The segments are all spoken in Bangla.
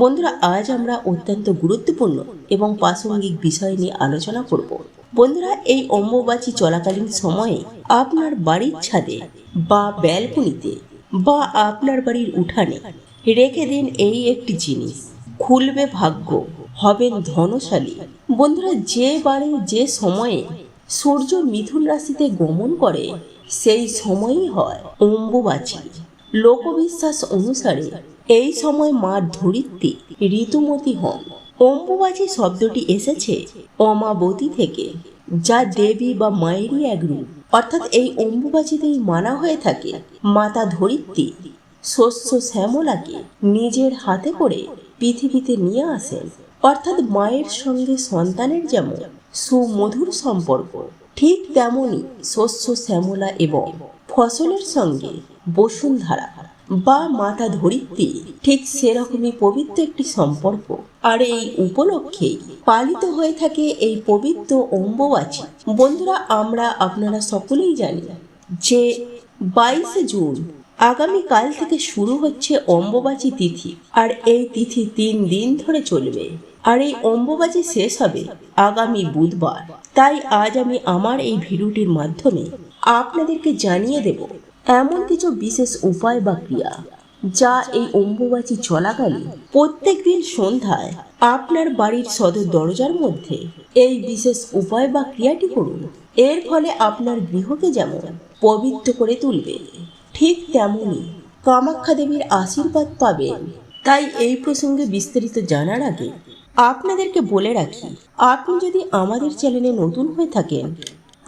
বন্ধুরা, আজ আমরা অত্যন্ত গুরুত্বপূর্ণ এবং প্রাসঙ্গিক বিষয় নিয়ে আলোচনা করব। বন্ধুরা, এই অম্বুবাচী চলাকালীন সময়ে আপনার বাড়ির ছাদে বা ব্যালকনিতে বা আপনার বাড়ির উঠানে রেখে দিন এই একটি জিনিস, খুলবে ভাগ্য, হবেন ধনশালী। বন্ধুরা, যে বারে যে সময়ে সূর্য মিথুন রাশিতে গমন করে, সেই সময়ই হয় অম্বুবাচী। লোকবিশ্বাস অনুসারে এই সময় মা ধরিত্রী ঋতুমতী হন। অম্বুবাচী শব্দটি এসেছে অমাবতী থেকে, যা দেবী বা মায়েরই এক রূপ। অর্থাৎ এই অম্বুবাচীতেই মানা হয়ে থাকে মাতা ধরিত্রী শস্য শ্যামলাকে নিজের হাতে করে পৃথিবীতে নিয়ে আসেন। অর্থাৎ মায়ের সঙ্গে সন্তানের যেমন সুমধুর সম্পর্ক, ঠিক তেমনই শস্য শ্যামলা এবং ফসলের সঙ্গে বসুন্ধরা বা মাতা ধরিত্রী। ঠিক সেরকমই পবিত্র একটি সম্পর্ক। আর এই উপলক্ষেই পালিত হয়ে থাকে এই পবিত্র অম্বুবাচী। বন্ধুরা, আমরা আপনারা সকলেই জানি যে বাইশে জুন আগামীকাল থেকে শুরু হচ্ছে অম্বুবাচী তিথি। আর এই তিথি তিন দিন ধরে চলবে। আর এই অম্বুবাচী শেষ হবে আগামী বুধবার। তাই আজ আমি আমার এই ভিডিওটির মাধ্যমে আপনাদেরকে জানিয়ে দেব এমন কিছু বিশেষ উপায় বা ক্রিয়া যা এই অম্বুবাচী চলাকালীন প্রত্যেক দিন সন্ধ্যায় আপনার বাড়ির সদর দরজার মধ্যে এই বিশেষ উপায় বা ক্রিয়াটি করুন। এর ফলে আপনার গৃহকে যেমন পবিত্র করে তুলবে, ঠিক তেমনি কামাখ্যা দেবীর আশীর্বাদ পাবেন। তাই এই প্রসঙ্গে বিস্তারিত জানার আগে আপনাদেরকে বলে রাখি, আপনি যদি আমাদের চ্যানেলে নতুন হয়ে থাকেন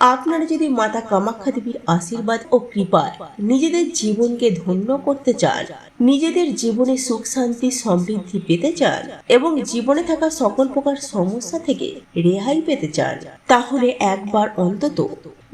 আপনারা যদি মাতা কামাখ্যা দেবীর আশীর্বাদ ও কৃপায় নিজেদের জীবনকে ধন্য করতে চান, নিজেদের জীবনে সুখ, শান্তি, সমৃদ্ধি পেতে চান এবং জীবনে থাকা সকল প্রকার সমস্যা থেকে রেহাই পেতে চান, তাহলে একবার অন্তত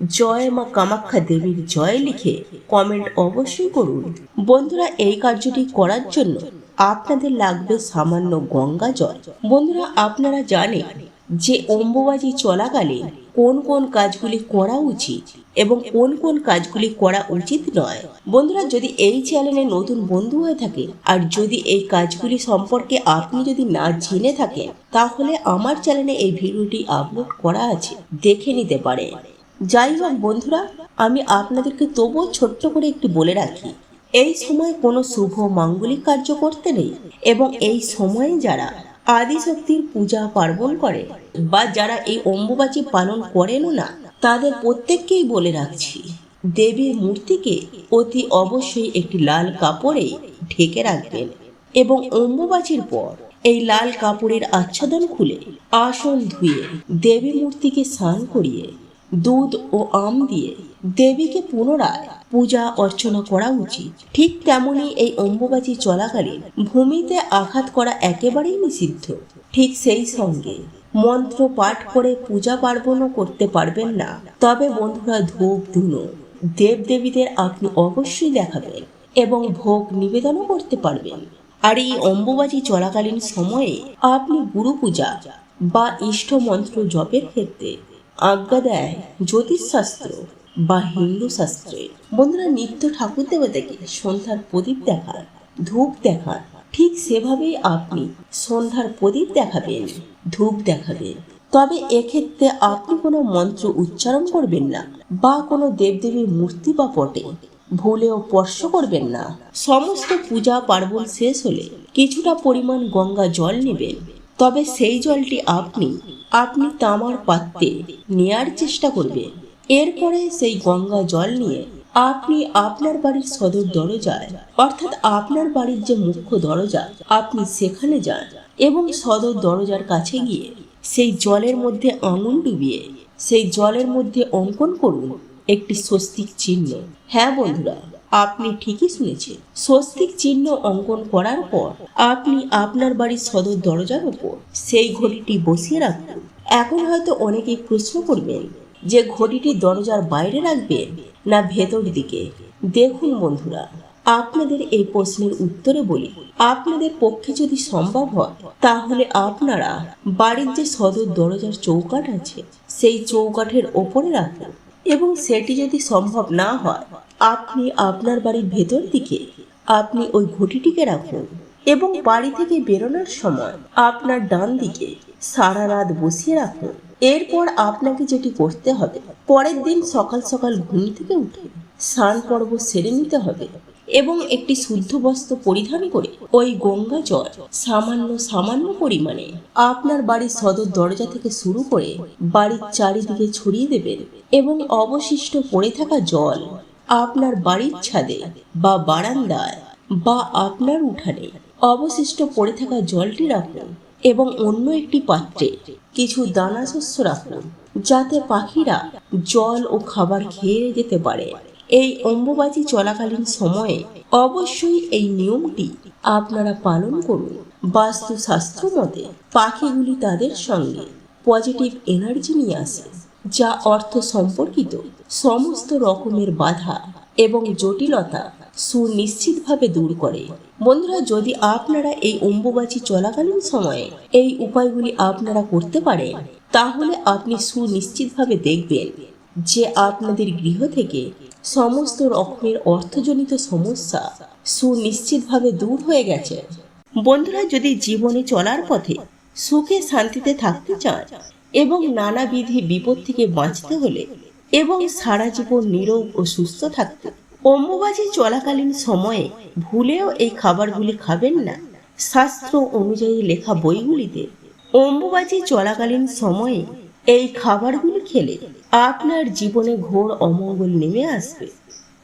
জয় মা কামাখ্যা দেবীর জয় লিখে কমেন্ট অবশ্যই করুন। বন্ধুরা, এই কার্যটি করার জন্য আপনাদের লাগবে সামান্য গঙ্গা জল। বন্ধুরা, আপনারা জানেন যে অম্বুবাজি চলাকালীন কোন কোন কাজগুলি করা উচিত এবং কোন কোন কাজগুলি করা উচিত নয়। বন্ধুরা, যদি এই চ্যানেলে নতুন বন্ধু হয়ে থাকে আর যদি এই কাজগুলি সম্পর্কে আপনি যদি না জেনে থাকেন, তাহলে আমার চ্যানেলে এই ভিডিওটি আপলোড করা আছে। দেখে নিতে পারে যাই হোক বন্ধুরা, আমি আপনাদেরকে তবুও ছোট্ট করে একটু বলে রাখি, এই সময় কোনো শুভ, মাঙ্গলিক কার্য করতে নেই এবং এই সময়ে যারা আদিশক্তির পূজা পার্বণ করে। বা যারা এই অম্বুবাচী পালন করেনও না, তাদের প্রত্যেককেই বলে রাখছি, দেবীর মূর্তিকে অতি অবশ্যই একটি লাল কাপড়ে ঢেকে রাখবেন এবং অম্বুবাচীর পর এই লাল কাপড়ের আচ্ছাদন খুলে আসন ধুয়ে দেবী মূর্তিকে স্নান করিয়ে দুধ ও আম দিয়ে দেবীকে পুনরায় পূজা, অর্চনা করা উচিত। ঠিক তেমনি এই অম্বুবাচী চলাকালীন ভূমিতে আঘাত করা একেবারেই নিষিদ্ধ। ঠিক সেই সঙ্গে মন্ত্র পাঠ করে পূজা পার্বণও করতে পারবেন না। তবে বন্ধুরা, ধূপ, ধুনো দেব দেবীদের আপনি অবশ্যই দেখাবেন এবং ভোগ নিবেদনও করতে পারবেন। আর এই অম্বুবাচী চলাকালীন সময়ে আপনি গুরু পূজা বা ইষ্ট মন্ত্র জপের ক্ষেত্রে আজ্ঞা দেয় জ্যোতিষশাস্ত্র। বা হিন্দু শাস্ত্রে। বন্ধুরা, নিত্য ঠাকুর দেবতাকে সন্ধ্যার প্রদীপ দেখান, ধূপ দেখান। ঠিক সেভাবেই আপনি সন্ধ্যার প্রদীপ দেখাবেন, ধূপ দেখাবেন। তবে এক্ষেত্রে আপনি কোনো মন্ত্র উচ্চারণ করবেন না বা কোনো দেবদেবীর মূর্তি বা পটে ভুলেও স্পর্শ করবেন না। সমস্ত পূজা পার্বণ শেষ হলে কিছুটা পরিমাণ গঙ্গা জল নেবেন। তবে সেই জলটি আপনি আপনি তামার পাত্রে নেয়ার চেষ্টা করবেন। এরপরে সেই গঙ্গা জল নিয়ে আপনি আপনার বাড়ির সদর দরজায়, অর্থাৎ আপনার বাড়ির যে মুখ্য দরজা, আপনি সেখানে যান এবং সদর দরজার কাছে গিয়ে সেই জলের মধ্যে আঙুল ডুবিয়ে সেই জলের মধ্যে অঙ্কন করুন একটি স্বস্তিক চিহ্ন। হ্যাঁ বন্ধুরা, আপনি ঠিকই শুনেছেন। স্বস্তিক চিহ্ন অঙ্কন করার পর আপনি আপনার বাড়ির সদর দরজার উপর সেই ঘড়িটি বসিয়ে রাখুন। এখন হয়তো অনেকেই প্রশ্ন করবেন যে ঘড়িটি দরজার বাইরে রাখবে না ভেতর দিকে। দেখুন বন্ধুরা, আপনাদের এই প্রশ্নের উত্তরে বলি, আপনাদের পক্ষে যদি সম্ভব হয়, তাহলে আপনারা বাড়ির যে সদর দরজার চৌকাঠ আছে, সেই চৌকাঠের ওপরে রাখুন। এবং সেটি যদি সম্ভব না হয়, আপনি আপনার বাড়ির ভেতর দিকে আপনি ওই ঘটিটিকে রাখুন। এবং বাড়ি থেকে বেরোনোর সময় আপনার ডান দিকে সারা রাত বসিয়ে রাখুন এরপর আপনাকে যেটি করতে হবে, পরের দিন সকাল সকাল ঘুম থেকে উঠে স্নান পর্ব সেরে নিতে হবে এবং একটি শুদ্ধ বস্ত্র পরিধান করে ওই গঙ্গা জল সামান্য সামান্য পরিমাণে আপনার বাড়ির সদর দরজা থেকে শুরু করে বাড়ির চারিদিকে ছড়িয়ে দেবেন এবং অবশিষ্ট পড়ে থাকা জল আপনার বাড়ির ছাদে বা বারান্দায় বা আপনার উঠানে অবশিষ্ট পড়ে থাকা জলটি রাখুন। এবং অন্য একটি পাত্রে কিছু দানা শস্য রাখুন, যাতে পাখিরা জল ও খাবার খেয়ে যেতে পারে। এই অম্বুবাচী চলাকালীন সময়ে অবশ্যই এই নিয়মটি আপনারা পালন করুন। বাস্তুশাস্ত্র মতে, পাখিগুলি তাদের সঙ্গে পজিটিভ এনার্জি নিয়ে আসে, যা অর্থ সম্পর্কিত সমস্ত রকমের বাধা এবং জটিলতা সুনিশ্চিতভাবে দূর করে। বন্ধুরা, যদি আপনারা এই অম্বুবাচী চলাকালীন সময়ে এই উপায়গুলি আপনারা করতে পারেন, তাহলে আপনি সুনিশ্চিতভাবে দেখবেন যে আপনাদের গৃহ থেকে সমস্ত রকমের অর্থজনিত সমস্যা সুনিশ্চিতভাবে দূর হয়ে গেছে। বন্ধুরা, যদি জীবনে চলার পথে সুখে শান্তিতে থাকতে চান এবং নানাবিধি বিপদ থেকে বাঁচতে হলে এবং সারা জীবন নীরব ও সুস্থ থাকতে অম্বুবাচী চলাকালীন সময়ে ভুলেও এই খাবারগুলি খাবেন না। শাস্ত্র অনুযায়ী লেখা বইগুলিতে অম্বুবাচী চলাকালীন সময়ে এই খাবারগুলি খেলে আপনার জীবনে ঘোর অমঙ্গল নেমে আসবে।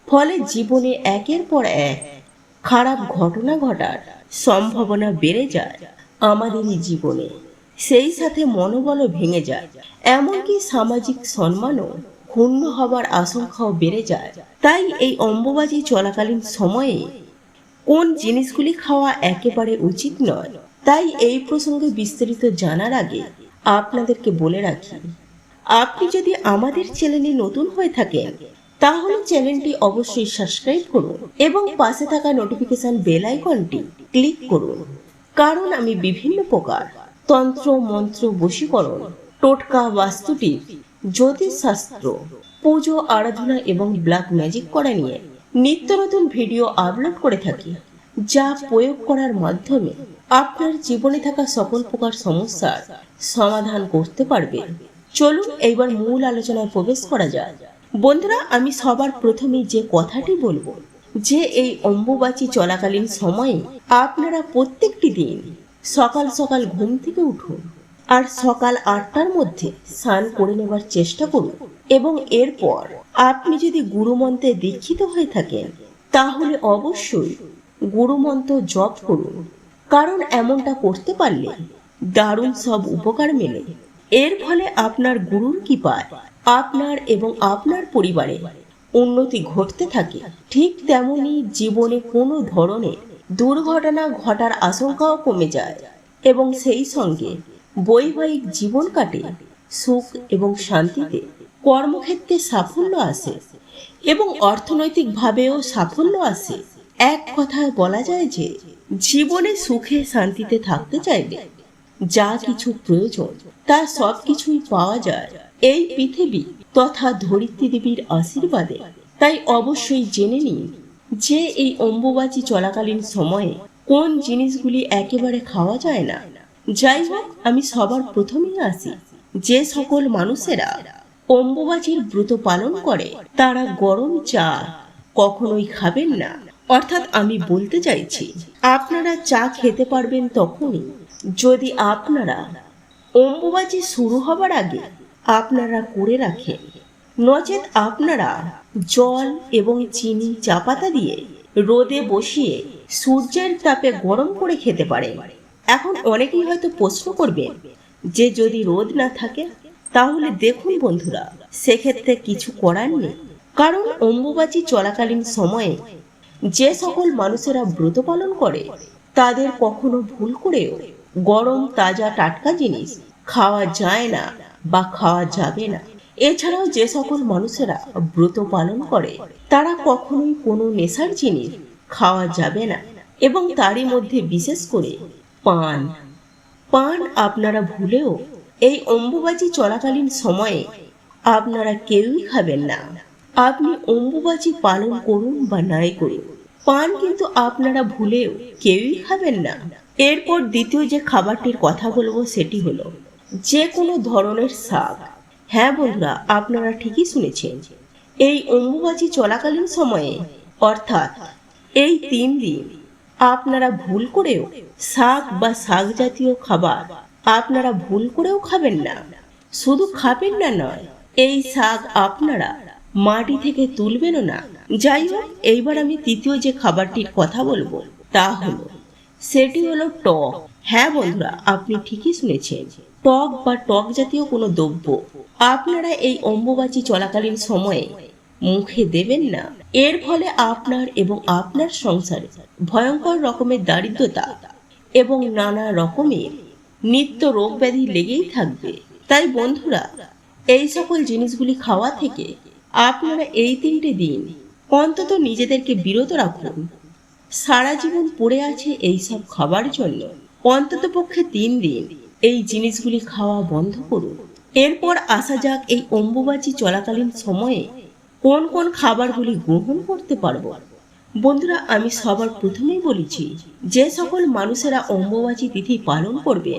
ফলে জীবনে একের পর এক খারাপ ঘটনা ঘটার সম্ভাবনা বেড়ে যায় আমাদেরই জীবনে। সেই সাথে মনোবলও ভেঙে যায়। এমনকি সামাজিক সম্মানও ক্ষুণ্ণ হবার আশঙ্কাও বেড়ে যায়। তাই এই অম্বুবাজি চলাকালীন সময়ে কোন জিনিসগুলি খাওয়া একেবারে উচিত নয়, তাই এই প্রসঙ্গে বিস্তারিত জানার আগে আপনাদেরকে বলে রাখি, আপনি যদি আমাদের চ্যানেলে নতুন হয়ে থাকেন, তাহলে চ্যানেলটি অবশ্যই সাবস্ক্রাইব করুন এবং পাশে থাকা নোটিফিকেশন বেল আইকনটি ক্লিক করুন। কারণ আমি বিভিন্ন প্রকার তন্ত্র, মন্ত্র, বশীকরণ, টোটকা বাস্তুটিপ জ্যোতিষশাস্ত্র পুজো, আরাধনা এবং ব্ল্যাক ম্যাজিক করা নিয়ে নিত্য নতুন ভিডিও আপলোড করে থাকি, যা প্রয়োগ করার মাধ্যমে আপনার জীবনে থাকা সকল প্রকার সমস্যার সমাধান করতে পারবে। চলুন এইবার মূল আলোচনায় প্রবেশ করা যায় বন্ধুরা, আমি সবার প্রথমে যে কথাটি বলব, যে এই অম্বুবাচী চলাকালীন সময়ে আপনারা প্রত্যেকটি দিন সকাল সকাল ঘুম থেকে উঠুন আর সকাল আটটার মধ্যে স্নান করে নেবার চেষ্টা করুন এবং এরপর আপনি যদি গুরুমন্ত্রে দীক্ষিত হয়ে থাকেন, তাহলে অবশ্যই গুরুমন্ত্র জপ করুন। কারণ এমনটা করতে পারলে দারুণ সব উপকার মেলে। এর ফলে আপনার গুরুর কৃপায় আপনার এবং আপনার পরিবারে উন্নতি ঘটতে থাকে। ঠিক তেমনি জীবনে কোনো ধরনের দুর্ঘটনা ঘটার আশঙ্কাও কমে যায় এবং সেই সঙ্গে বৈবাহিক জীবন কাটে, সুখ এবং শান্তিতে কর্মক্ষেত্রে সাফল্য আসে এবং অর্থনৈতিকভাবেও সাফল্য আসে। এক কথায় বলা যায় যে, জীবনে সুখে শান্তিতে থাকতে চাইলে যা কিছু প্রয়োজন, তা সব কিছুই পাওয়া যায়। এই পৃথিবী তথা ধরিত্রী দেবীর আশীর্বাদে। তাই অবশ্যই জেনে নিন যে, এই অম্বুবাচী চলাকালীন সময়ে কোন জিনিসগুলি একেবারে খাওয়া যায় না যাই হোক আমি সবার প্রথমেই আসি। যে সকল মানুষেরা অম্বুবাচীর ব্রত পালন করে, তারা গরম চা কখনোই খাবেন না। অর্থাৎ আমি বলতে চাইছি, আপনারা চা খেতে পারবেন তখনই। যদি আপনারা অম্বুবাচী শুরু হবার আগে আপনারা করে রাখেন, নচেত আপনারা জল এবং চিনি চা পাতা দিয়ে রোদে বসিয়ে সূর্যের তাপে গরম করে খেতে পারেন। এখন অনেকেই হয়তো প্রশ্ন করবেন যে যদি রোদ না থাকে, তাহলে দেখুন বন্ধুরা, সেক্ষেত্রে কিছু করার নেই। কারণ অম্বুবাচী চলাকালীন সময়ে যে সকল মানুষেরা ব্রত পালন করে, তাদের কখনো ভুল করেও গরম তাজা টাটকা জিনিস খাওয়া যায় না বা খাওয়া যাবে না। এছাড়াও যে সকল মানুষেরা ব্রত পালন করে, তারা কখনোই কোনো নেশার জিনিস খাওয়া যাবে না। এবং তারই মধ্যে বিশেষ করে পান। পান আপনারা ভুলেও এই অম্বুবাচী চলাকালীন সময়ে আপনারা কেউই খাবেন না। আপনি অম্বুবাচী পালন করুন বা নাই করুন। পান কিন্তু আপনারা ভুলেও কেউই খাবেন না। এরপর দ্বিতীয় যে খাবারটির কথা বলব সেটি হলো যে কোনো ধরনের শাক। হ্যাঁ বন্ধুরা, আপনারা ঠিকই শুনেছেন। এই অম্বুবাচী চলাকালীন সময়ে, অর্থাৎ এই তিন দিন আপনারা ভুল করেও শাক বা শাক জাতীয় খাবার আপনারা ভুল করেও খাবেন না। শুধু খাবেন না নয়, এই শাক আপনারা মাটি থেকে তুলবেনও না। যাই হোক, এইবার আমি তৃতীয় যে খাবারটির কথা বলব, তা হলো, সেটি হলো টক। হ্যাঁ বন্ধুরা, আপনি ঠিকই শুনেছেন, টক বা টক জাতীয় কোনো দ্রব্য আপনারা এই অম্বুবাচী চলাকালীন সময়ে মুখে দেবেন না। এর ফলে আপনার এবং আপনার সংসারে ভয়ঙ্কর রকমের দারিদ্রতা এবং নানা রকমের নিত্য রোগ ব্যাধি লেগেই থাকবে। তাই বন্ধুরা, এই সকল জিনিসগুলি খাওয়া থেকে আপনারা এই তিনটে দিন অন্তত নিজেদেরকে বিরত রাখুন। সারা জীবন পড়ে আছে এই সব খাবার জন্য। অন্তত পক্ষে তিন দিন এই জিনিসগুলি খাওয়া বন্ধ করুন। এরপর আসা যাক এই অম্বুবাচী চলাকালীন সময়ে কোন কোন খাবারগুলি গ্রহণ করতে পারব? বন্ধুরা, আমি সবার প্রথমেই বলেছি, যে সকল মানুষেরা অম্বুবাচী তিথি পালন করবে,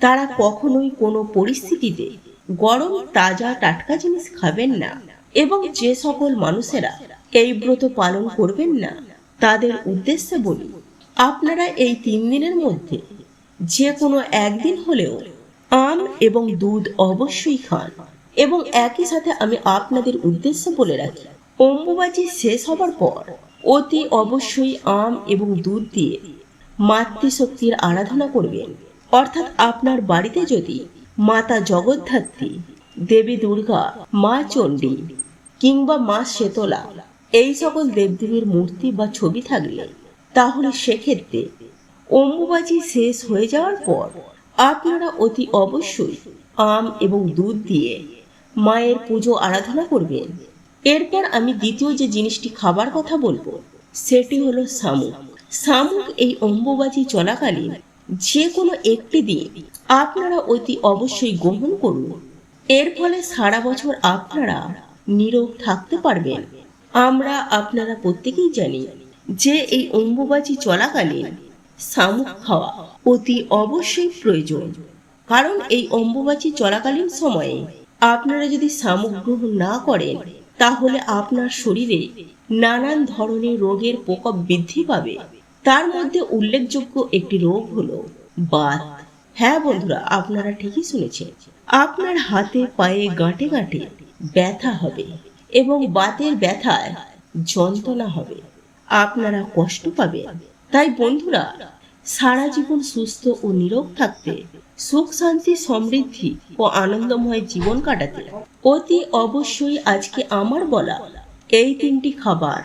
তারা কখনোই কোনো পরিস্থিতিতে গরম, তাজা, টাটকা জিনিস খাবেন না এবং যে সকল মানুষেরা এই ব্রত পালন করবেন না, তাদের উদ্দেশ্যে বলি, আপনারা এই তিন দিনের মধ্যে যে কোনো একদিন হলেও আম এবং দুধ অবশ্যই খান। এবং একই সাথে আমি আপনাদের উদ্দেশ্যে বলে রাখি, অম্বুবাচী শেষ হবার পর অতি অবশ্যই আম এবং দুধ দিয়ে মাতৃশক্তির আরাধনা করবেন। অর্থাৎ আপনার বাড়িতে যদি মাতা জগদ্ধাত্রী, দেবী দুর্গা, মা চণ্ডী কিংবা মা শেতলা এই সকল দেবদেবীর মূর্তি বা ছবি থাকলে, তাহলে সেক্ষেত্রে অম্বুবাচী শেষ হয়ে যাওয়ার পর আপনারা অতি অবশ্যই আম এবং দুধ দিয়ে মায়ের পুজো আরাধনা করবেন এরপর আমি দ্বিতীয় যে জিনিসটি খাবার কথা বলব, সেটি হলো শামুক। শামুক এই অম্বুবাচী চলাকালীন যে কোনো একটি দিন আপনারা অতি অবশ্যই গ্রহণ করুন। এর ফলে সারা বছর আপনারা নীরব থাকতে পারবেন। আমরা আপনারা প্রত্যেকেই জানি যে এই অম্বুবাচী চলাকালীন শামুক খাওয়া অতি অবশ্যই প্রয়োজন। কারণ এই অম্বুবাচী চলাকালীন সময়ে আপনারা যদি শামুক গ্রহণ না করেন, তাহলে আপনার শরীরে নানান ধরনের রোগের প্রকোপ বৃদ্ধি পাবে। তার মধ্যে উল্লেখযোগ্য একটি রোগ হলো বাত। হ্যাঁ বন্ধুরা, আপনারা ঠিকই শুনেছেন। আপনার হাতে পায়ে গাঁটে গাঁটে ব্যথা হবে এবং বাতের ব্যথায় যন্ত্রণা হবে। আপনারা কষ্ট পাবেন। তাই বন্ধুরা সারা জীবন সুস্থ ও নীরব থাকতে, সুখ, শান্তি, সমৃদ্ধি ও আনন্দময় জীবন কাটাতে। অতি অবশ্যই আজকে আমার বলা এই তিনটি খাবার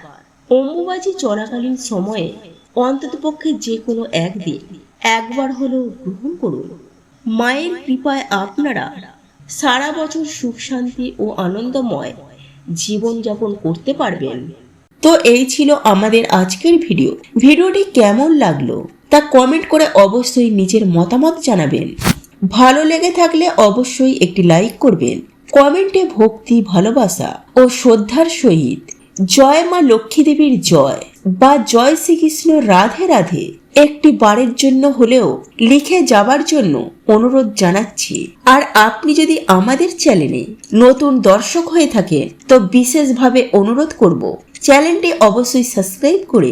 অম্বুবাচী চলাকালীন সময়ে অন্ততপক্ষে যে কোনো একদিন একবার হলেও গ্রহণ করুন। মায়ের কৃপায় আপনারা সারা বছর সুখ, শান্তি ও আনন্দময় জীবনযাপন করতে পারবেন। তো এই ছিল আমাদের আজকের ভিডিও। ভিডিওটি কেমন লাগল? তা কমেন্ট করে অবশ্যই নিজের মতামত জানাবেন। ভালো লেগে থাকলে অবশ্যই একটি লাইক করবেন। কমেন্টে ভক্তি, ভালোবাসা ও শ্রদ্ধার সহিত জয় মা লক্ষ্মী দেবীর জয় বা জয় শ্রীকৃষ্ণ রাধে রাধে একটি বারের জন্য হলেও লিখে যাবার জন্য অনুরোধ জানাচ্ছি। আর আপনি যদি আমাদের চ্যানেলে নতুন দর্শক হয়ে থাকেন, তো বিশেষভাবে অনুরোধ করব, চ্যানেলটি অবশ্যই সাবস্ক্রাইব করে